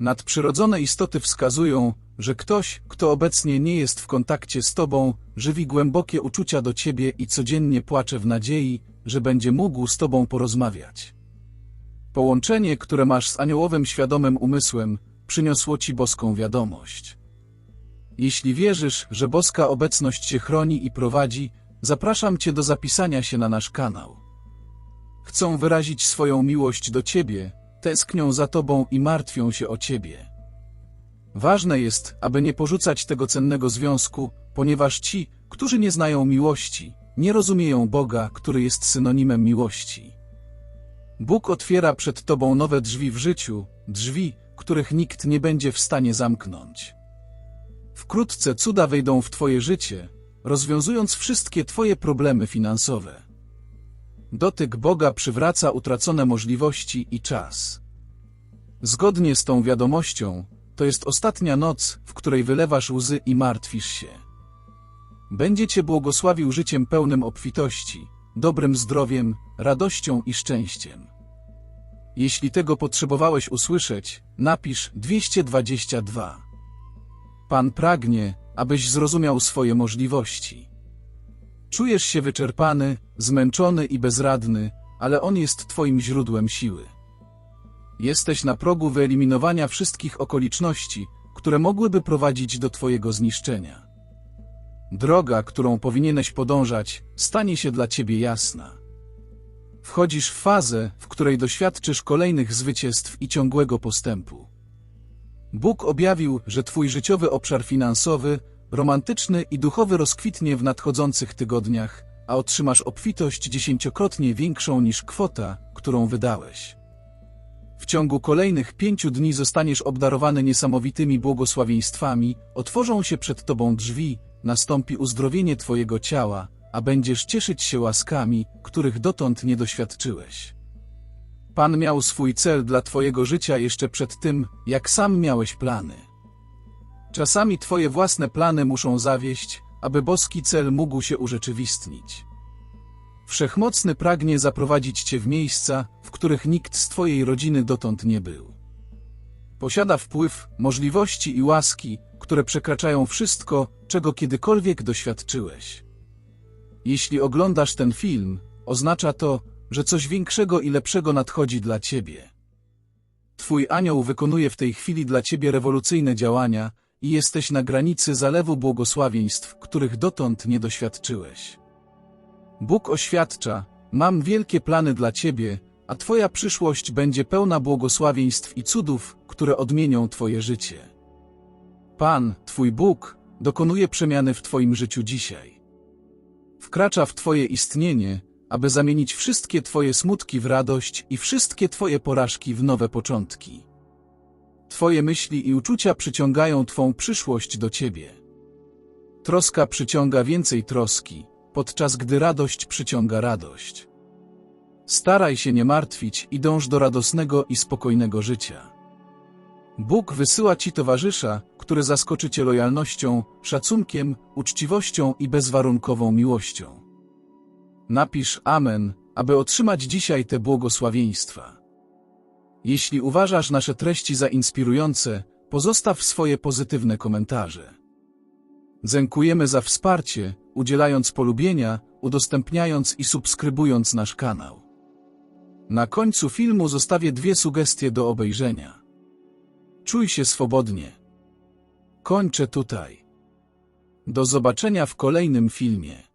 Nadprzyrodzone istoty wskazują, że ktoś, kto obecnie nie jest w kontakcie z Tobą, żywi głębokie uczucia do Ciebie i codziennie płacze w nadziei, że będzie mógł z Tobą porozmawiać. Połączenie, które masz z aniołowym świadomym umysłem, przyniosło Ci boską wiadomość. Jeśli wierzysz, że boska obecność Cię chroni i prowadzi, zapraszam Cię do zapisania się na nasz kanał. Chcą wyrazić swoją miłość do Ciebie, tęsknią za Tobą i martwią się o Ciebie. Ważne jest, aby nie porzucać tego cennego związku, ponieważ ci, którzy nie znają miłości, nie rozumieją Boga, który jest synonimem miłości. Bóg otwiera przed Tobą nowe drzwi w życiu, drzwi, których nikt nie będzie w stanie zamknąć. Wkrótce cuda wejdą w Twoje życie, rozwiązując wszystkie Twoje problemy finansowe. Dotyk Boga przywraca utracone możliwości i czas. Zgodnie z tą wiadomością, to jest ostatnia noc, w której wylewasz łzy i martwisz się. Będzie Cię błogosławił życiem pełnym obfitości, dobrym zdrowiem, radością i szczęściem. Jeśli tego potrzebowałeś usłyszeć, napisz 222. Pan pragnie, abyś zrozumiał swoje możliwości. Czujesz się wyczerpany, zmęczony i bezradny, ale On jest Twoim źródłem siły. Jesteś na progu wyeliminowania wszystkich okoliczności, które mogłyby prowadzić do Twojego zniszczenia. Droga, którą powinieneś podążać, stanie się dla Ciebie jasna. Wchodzisz w fazę, w której doświadczysz kolejnych zwycięstw i ciągłego postępu. Bóg objawił, że Twój życiowy obszar finansowy, romantyczny i duchowy rozkwitnie w nadchodzących tygodniach, a otrzymasz obfitość dziesięciokrotnie większą niż kwota, którą wydałeś. W ciągu kolejnych pięciu dni zostaniesz obdarowany niesamowitymi błogosławieństwami, otworzą się przed Tobą drzwi, nastąpi uzdrowienie Twojego ciała, a będziesz cieszyć się łaskami, których dotąd nie doświadczyłeś. Pan miał swój cel dla Twojego życia jeszcze przed tym, jak sam miałeś plany. Czasami Twoje własne plany muszą zawieść, aby boski cel mógł się urzeczywistnić. Wszechmocny pragnie zaprowadzić Cię w miejsca, w których nikt z Twojej rodziny dotąd nie był. Posiada wpływ, możliwości i łaski, które przekraczają wszystko, czego kiedykolwiek doświadczyłeś. Jeśli oglądasz ten film, oznacza to, że coś większego i lepszego nadchodzi dla Ciebie. Twój anioł wykonuje w tej chwili dla Ciebie rewolucyjne działania i jesteś na granicy zalewu błogosławieństw, których dotąd nie doświadczyłeś. Bóg oświadcza, mam wielkie plany dla Ciebie, a Twoja przyszłość będzie pełna błogosławieństw i cudów, które odmienią Twoje życie. Pan, Twój Bóg, dokonuje przemiany w Twoim życiu dzisiaj. Wkracza w Twoje istnienie, aby zamienić wszystkie Twoje smutki w radość i wszystkie Twoje porażki w nowe początki. Twoje myśli i uczucia przyciągają Twą przyszłość do Ciebie. Troska przyciąga więcej troski, podczas gdy radość przyciąga radość. Staraj się nie martwić i dąż do radosnego i spokojnego życia. Bóg wysyła Ci towarzysza, który zaskoczy Cię lojalnością, szacunkiem, uczciwością i bezwarunkową miłością. Napisz Amen, aby otrzymać dzisiaj te błogosławieństwa. Jeśli uważasz nasze treści za inspirujące, pozostaw swoje pozytywne komentarze. Dziękujemy za wsparcie, udzielając polubienia, udostępniając i subskrybując nasz kanał. Na końcu filmu zostawię dwie sugestie do obejrzenia. Czuj się swobodnie. Kończę tutaj. Do zobaczenia w kolejnym filmie.